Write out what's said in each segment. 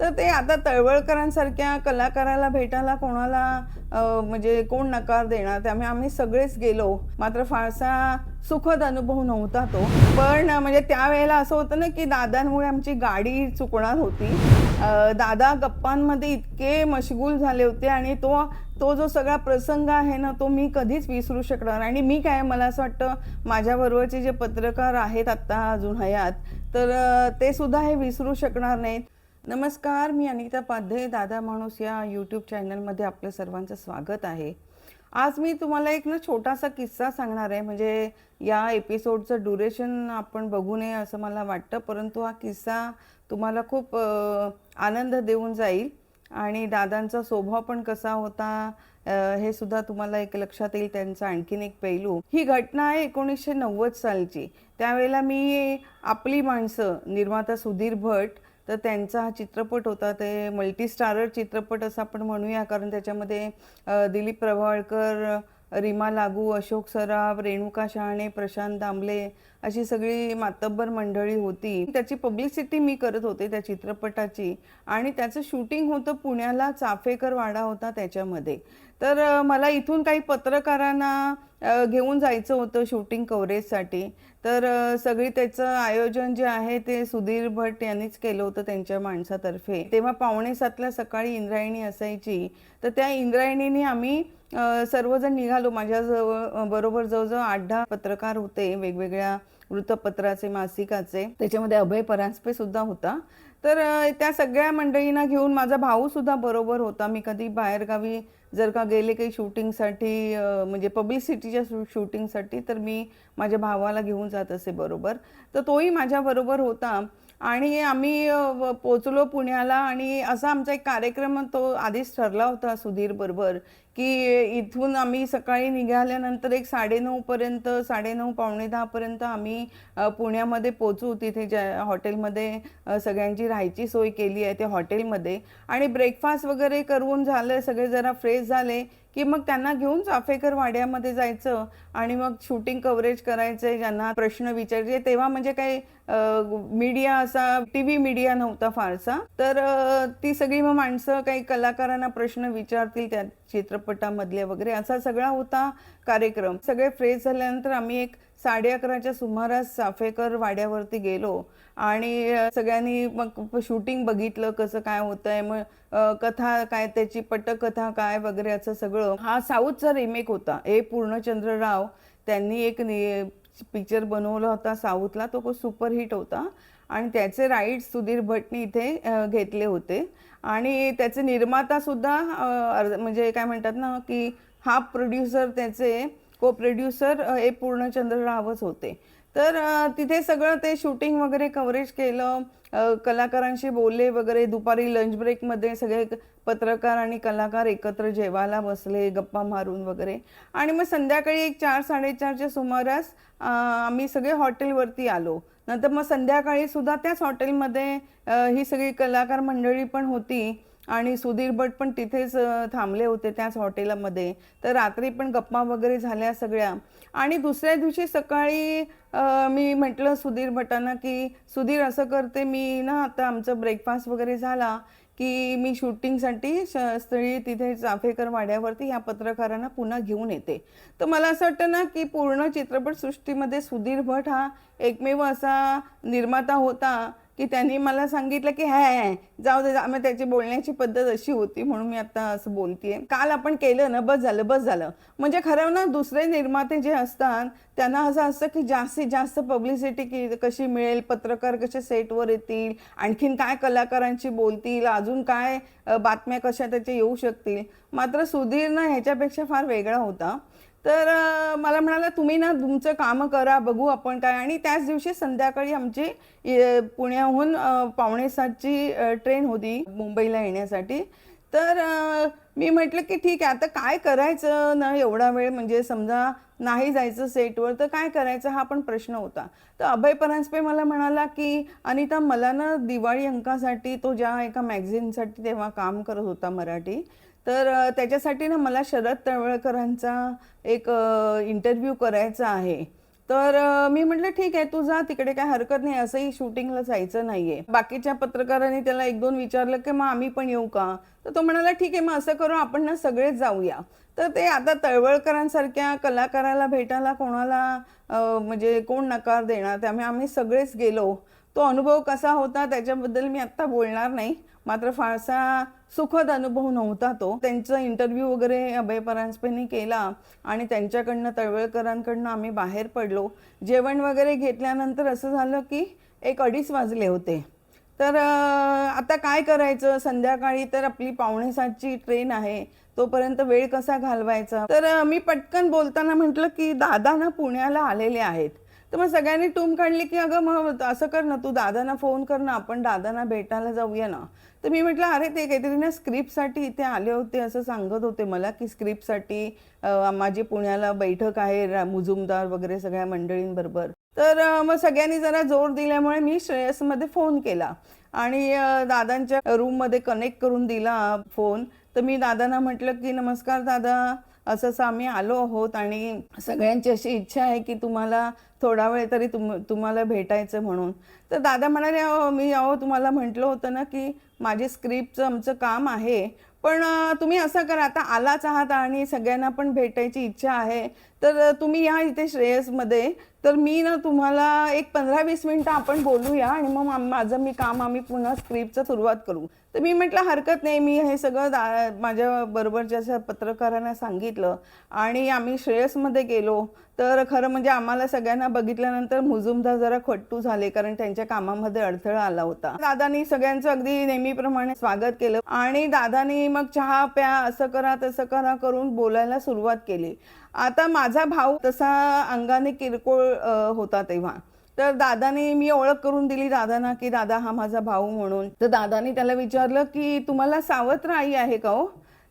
तर ते आता तळवळकरांसारख्या कलाकाराला भेटायला कोणाला म्हणजे कोण नकार देणार? त्यामुळे आम्ही सगळेच गेलो. मात्र फारसा सुखद अनुभव नव्हता तो. पण म्हणजे त्यावेळेला असं होतं ना की दादांमुळे आमची गाडी चुकणार होती. दादा गप्पांमध्ये इतके मशगूल झाले होते आणि तो तो जो सगळा प्रसंग आहे ना तो मी कधीच विसरू शकणार आणि मी काय मला असं वाटतं माझ्याबरोबरचे जे पत्रकार आहेत आत्ता अजून हयात तर ते सुद्धा हे विसरू शकणार नाहीत. नमस्कार मी अनिता पाध्ये दादा माणूस या यूट्यूब चॅनलमध्ये आपलं सर्वांचं स्वागत आहे. आज मी तुम्हाला एक ना छोटासा किस्सा सांगणार आहे. म्हणजे या एपिसोडचं ड्युरेशन आपण बघू नये असं मला वाटतं परंतु हा किस्सा तुम्हाला खूप आनंद देऊन जाईल. आणि दादांचा स्वभाव पण कसा होता हे सुद्धा तुम्हाला एक लक्षात येईल त्यांचा आणखीन एक पैलू. ही घटना आहे एकोणीसशे नव्वद सालची. त्यावेळेला मी आपली माणसं निर्माता सुधीर भट तर त्यांचा हा चित्रपट होता ते मल्टी स्टारर चित्रपट असं आपण म्हणूया कारण त्याच्यामध्ये दिलीप प्रभावळकर रीमा लागू अशोक सराफ रेणुका शहाणे प्रशांत दामले अशी सगळी मातब्बर मंडळी होती. त्याची पब्लिसिटी मी करत होते त्या चित्रपटाची. आणि त्याचं शूटिंग होतं पुण्याला चाफेकर वाडा होता त्याच्यामध्ये. तर मला इथून काही पत्रकारांना घेऊन जायचं होतं शूटिंग कव्हरेजसाठी तर सगळी त्याचं आयोजन जे आहे ते सुधीर भट यांनीच केलं होतं त्यांच्या माणसातर्फे. तेव्हा पावणे सातला सकाळी इंद्रायणी असायची. तर त्या इंद्रायणीने आम्ही सर्वजण निघालो. माझ्या जवळ बरोबर जवळजवळ आठ दहा पत्रकार होते. वेगवेगळ्या वृत्तपत्राचे मासिकाचे त्याच्यामध्ये अभय परांजपे सुद्धा होता. तर त्या सगळ्या मंडळींना घेऊन माझा भाऊ सुद्धा बरोबर होता. मी कधी बाहेरगावी जर का गेले काही शूटिंगसाठी म्हणजे पब्लिसिटीच्या शूटिंगसाठी तर मी माझ्या भावाला घेऊन जात असे बरोबर. तर तोही माझ्याबरोबर होता. आणि आम्ही पोचलो पुण्याला आणि असा आमचा एक कार्यक्रम तो आधीच ठरला होता सुधीर बरोबर की इथून आम्ही सकाळी निघाल्यानंतर एक साडेनऊपर्यंत साडेनऊ पावणे दहापर्यंत आम्ही पुण्यामध्ये पोचू तिथे ज्या हॉटेलमध्ये सगळ्यांची राहायची सोय केली आहे त्या हॉटेलमध्ये. आणि ब्रेकफास्ट वगैरे करून झालं सगळे जरा फ्रेश झाले. की मग त्यांना घेऊन चाफेकर वाड्यामध्ये जायचं आणि मग शूटिंग कव्हरेज करायचे ज्यांना प्रश्न विचारायचे. तेव्हा म्हणजे काही मीडिया असा टी व्ही मीडिया नव्हता फारसा. तर ती सगळी मग माणसं काही कलाकारांना प्रश्न विचारतील त्या चित्रपटामधले वगैरे असा सगळा होता कार्यक्रम. सगळे फ्रेश झाल्यानंतर आम्ही एक साडे अकराच्या सुमारास चाफेकर वाड्यावरती गेलो. आणि सगळ्यांनी मग शूटिंग बघितलं कसं काय होत आहे मग कथा काय त्याची पटकथा काय वगैरे असं सगळं. हा साऊथचा रिमेक होता. ए पूर्णचंद्र राव त्यांनी एक पिक्चर बनवला होता साऊथला तो खूप सुपरहिट होता. आणि त्याचे राईट्स सुधीर भटनी इथे घेतले होते. आणि त्याचे निर्माता सुद्धा म्हणजे काय म्हणतात ना की हा प्रोड्युसर त्याचे को प्रोड्युसर ए पूर्णचंद्र रावच होते. तर तिथे सगळं ते शूटिंग वगैरे कव्हरेज केलं. कलाकारांशी बोलले वगैरे. दुपारी लंच ब्रेकमध्ये सगळे पत्रकार आणि कलाकार एकत्र जेवायला बसले गप्पा मारून वगैरे. आणि मग संध्याकाळी एक चार साडेचारच्या सुमारास आम्ही सगळे हॉटेलवरती आलो. नंतर मग संध्याकाळी सुद्धा त्याच हॉटेलमध्ये ही सगळी कलाकार मंडळी पण होती. आणि सुधीर भट पण तिथेच थांबले होते त्याच हॉटेलमध्ये. तर रात्री पण गप्पा वगैरे झाल्या सगळ्या. आणि दुसऱ्या दिवशी सकाळी मी म्हटलं सुधीर भटांना की सुधीर असं करते मी ना आता आमचं ब्रेकफास्ट वगैरे झाला की मी शूटिंगसाठी श- स्थळी तिथे चाफेकर वाड्यावरती ह्या पत्रकारांना पुन्हा घेऊन येते. तर मला असं वाटतं ना की पूर्ण चित्रपटसृष्टीमध्ये सुधीर भट हा एकमेव असा निर्माता होता. की त्यांनी मला सांगितलं की हाय जाऊ दे जा- मग त्याची बोलण्याची पद्धत अशी होती म्हणून मी आता असं बोलतेय. काल आपण केलं ना बस झालं बस झालं. म्हणजे खरं ना दुसरे निर्माते जे असतात त्यांना असं असतं की जास्तीत जास्त पब्लिसिटी की कशी मिळेल पत्रकार कसे सेटवर येतील आणखीन काय कलाकारांशी बोलतील अजून काय बातम्या कशा त्याच्या येऊ शकतील. मात्र सुधीर ना ह्याच्यापेक्षा फार वेगळा होता. तर मला म्हणाला तुम्ही ना तुमचं कामं करा बघू आपण काय. आणि त्याच दिवशी संध्याकाळी आमची पुण्याहून पावणे सातची ट्रेन होती मुंबईला येण्यासाठी. तर मी म्हटलं की ठीक आहे आता काय करायचं ना एवढा वेळ? म्हणजे समजा नाही जायचं सेटवर तर काय करायचं? हा पण प्रश्न होता. तर अभय परांजपे मला म्हणाला की अनिता मला ना दिवाळी अंकासाठी तो ज्या एका मॅगझिनसाठी तेव्हा काम करत होता मराठी तर त्याच्यासाठी ना मला शरद तळवळकरांचा एक इंटरव्ह्यू करायचा आहे. तर मी म्हटलं ठीक आहे तू जा तिकडे काय हरकत नाही असंही शूटिंगला जायचं नाहीये. बाकीच्या पत्रकारांनी त्याला एक दोन विचारलं की मग आम्ही पण येऊ का? तर तो म्हणाला ठीक आहे मग असं करू आपण ना सगळेच जाऊया. तर ते आता तळवळकरांसारख्या कलाकाराला भेटायला कोणाला म्हणजे कोण नकार देणार त्यामुळे आम्ही सगळेच गेलो. तो अनुभव कसा होता त्याच्याबद्दल मी आत्ता बोलणार नाही. मात्र फारसा सुखद अनुभव नव्हता तो. त्यांचा इंटरव्ह्यू वगैरे अभय परांजपेंनी केला आणि त्यांच्याकडनं तळवळकरांकडनं आम्ही बाहेर पडलो. जेवण वगैरे घेतल्यानंतर असं झालं की एक अडीच वाजले होते. तर आता काय करायचं? संध्याकाळी तर आपली पावणेसातची ट्रेन आहे. तोपर्यंत वेळ कसा घालवायचा? तर मी पटकन बोलताना म्हटलं की दादा ना पुण्याला आलेले आहेत. तर मग सगळ्यांनी टूम काढली की अगं मग असं कर ना तू दादांना फोन कर ना आपण दादांना भेटायला जाऊया ना. तर मी म्हटलं अरे ते काहीतरी ना स्क्रिप्टसाठी इथे आले होते असं सांगत होते मला की स्क्रिप्टसाठी माझी पुण्याला बैठक आहे मुजुमदार वगैरे सगळ्या मंडळींबरोबर. तर मग सगळ्यांनी जरा जोर दिल्यामुळे मी श्रेयसमध्ये फोन केला आणि दादांच्या रूममध्ये कनेक्ट करून दिला फोन तर मी दादांना म्हटलं की नमस्कार दादा असं असं आम्ही आलो आहोत आणि सगळ्यांची अशी इच्छा आहे की तुम्हाला थोडा वेळ तरी तुम तुम्हाला भेटायचं म्हणून. तर दादा म्हणाले अहो मी अहो तुम्हाला म्हटलं होतं ना की माझी स्क्रिप्टचं आमचं काम आहे पण तुम्ही असं करा आता आलाच आहात आणि सगळ्यांना पण भेटायची इच्छा आहे तर तुम्ही या इथे श्रेयसमध्ये. तर मी ना तुम्हाला एक पंधरा वीस मिनटं आपण बोलूया आणि मग माझं मी काम आम्ही पुन्हा स्क्रिप्टचं सुरुवात करू. तर मी म्हटलं हरकत नाही. मी हे सगळं दा माझ्या बरोबरच्या पत्रकारांना सांगितलं आणि आम्ही श्रेयसमध्ये गेलो. तर खरं म्हणजे आम्हाला सगळ्यांना बघितल्यानंतर मुजुमदार जरा खट्टू झाले कारण त्यांच्या कामामध्ये अडथळा आला होता. दादानी सगळ्यांचं अगदी नेहमीप्रमाणे स्वागत केलं आणि दादानी मग चहा प्या असं करा तसं करा करून बोलायला सुरुवात केली. आता माझा भाऊ तसा अंगाने किरकोळ होता तेव्हा. तर दादाने मी ओळख करून दिली दादांना की दादा हा माझा भाऊ म्हणून. तर दादाने त्याला विचारलं की तुम्हाला सावत्र आई आहे का हो?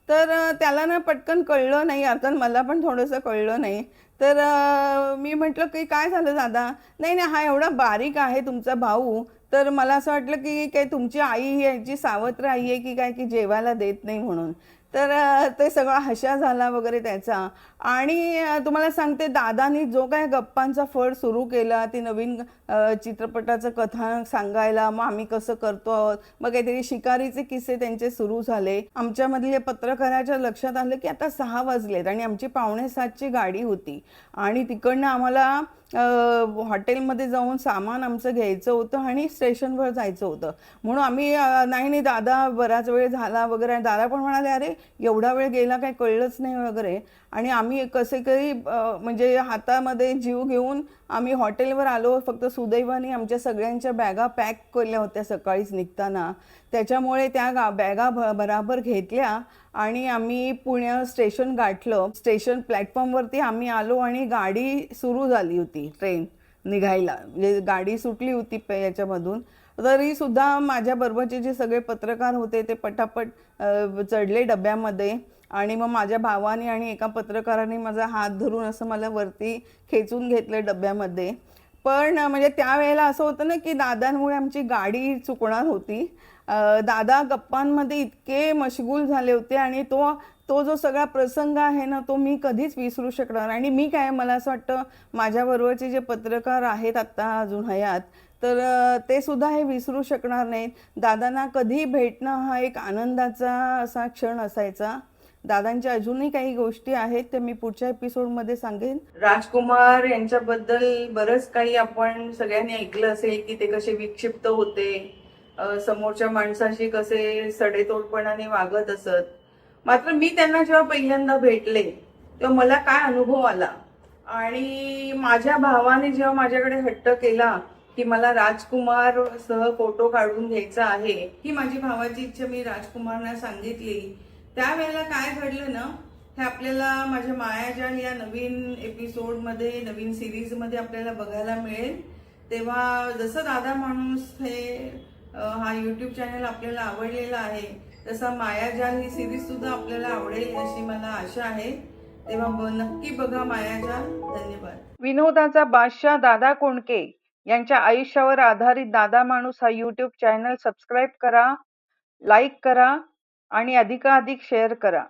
तर त्याला ना पटकन कळलं नाही अर्थात मला पण थोडंसं कळलं नाही. तर मी म्हटलं की काय झालं दादा? नाही नाही हा एवढा बारीक आहे तुमचा भाऊ. तर मला असं वाटलं की काय तुमची आई याची सावत्र आई आहे की काय की जेवायला देत नाही म्हणून. तर ते सगळा हशा झाला वगैरे त्याचा. आणि तुम्हाला सांगते दादानी जो काय गप्पांचा फळ सुरू केला ती नवीन चित्रपटाचं कथा सांगायला मग आम्ही कसं करतो आहोत मग काहीतरी शिकारीचे किस्से त्यांचे सुरू झाले. आमच्यामधले पत्रकाराच्या लक्षात आलं की आता सहा वाजलेत आणि आमची पावणे सातची गाडी होती. आणि तिकडनं आम्हाला हॉटेलमध्ये जाऊन सामान आमचं घ्यायचं होतं आणि स्टेशनवर जायचं होतं. म्हणून आम्ही नाही नाही दादा बराच वेळ झाला वगैरे आणि दादा पण म्हणाले अरे एवढा वेळ गेला काय कळलंच नाही वगैरे. आणि आम्ही कसे काही म्हणजे हातामध्ये जीव घेऊन आम्ही हॉटेलवर आलो. फक्त सुदैवाने आमच्या सगळ्यांच्या बॅगा पॅक केल्या होत्या सकाळीच निघताना. त्याच्यामुळे त्या गा बॅगा भ बराबर घेतल्या आणि आम्ही पुण्या स्टेशन गाठलं. स्टेशन प्लॅटफॉर्मवरती आम्ही आलो आणि गाडी सुरू झाली होती ट्रेन निघायला. म्हणजे गाडी सुटली होती पे याच्यामधून. तरी सुद्धा माझ्या बरोबरचे जे सगळे पत्रकार होते ते पटापट चढले डब्यामध्ये. आणि मग माझ्या भावाने आणि एका पत्रकाराने माझा हात धरून असं मला वरती खेचून घेतलं डब्यामध्ये. पण म्हणजे त्यावेळेला असं होतं ना की दादांमुळे आमची गाडी चुकणार होती. दादा गप्पांमध्ये इतके मशगूल झाले होते आणि तो तो जो सगळा प्रसंग आहे ना तो मी कधीच विसरू शकणार आणि मी काय मला असं वाटतं माझ्याबरोबरचे जे पत्रकार आहेत आत्ता अजून हयात तर ते सुद्धा हे विसरू शकणार नाहीत. दादांना कधी भेटणं हा एक आनंदाचा असा क्षण असायचा. दादांच्या अजूनही काही गोष्टी आहेत ते मी पुढच्या एपिसोडमध्ये सांगेन. राजकुमार यांच्याबद्दल बरंच काही आपण सगळ्यांनी ऐकलं असेल की ते कसे विक्षिप्त होते. समोरच्या माणसाशी कसे सडेतोडपणाने वागत असत. मात्र मी त्यांना जेव्हा पहिल्यांदा भेटले तेव्हा मला काय अनुभव आला? आणि माझ्या भावाने जेव्हा माझ्याकडे हट्ट केला की मला राजकुमार सह फोटो काढून घ्यायचा आहे ही माझी भावाची इच्छा मी राजकुमारना सांगितली. त्यावेळेला काय घडलं ना हे आपल्याला माझ्या मायाजाल या नवीन एपिसोडमध्ये नवीन सिरीजमध्ये आपल्याला बघायला मिळेल तेव्हा जसं दादा माणूस हे हा यूट्यूब चॅनल आपल्याला आवडलेला आहे. तसा मायाजाल ही सिरीज सुद्धा आपल्याला आवडेल अशी मला आशा आहे. तेव्हा नक्की बघा मायाजाल धन्यवाद. विनोदाचा बादशाह दादा कोंडके यांच्या आयुष्यावर आधारित दादा माणूस हा यूट्यूब चॅनल सबस्क्राईब करा लाईक करा आणि अधिकाधिक शेअर करा.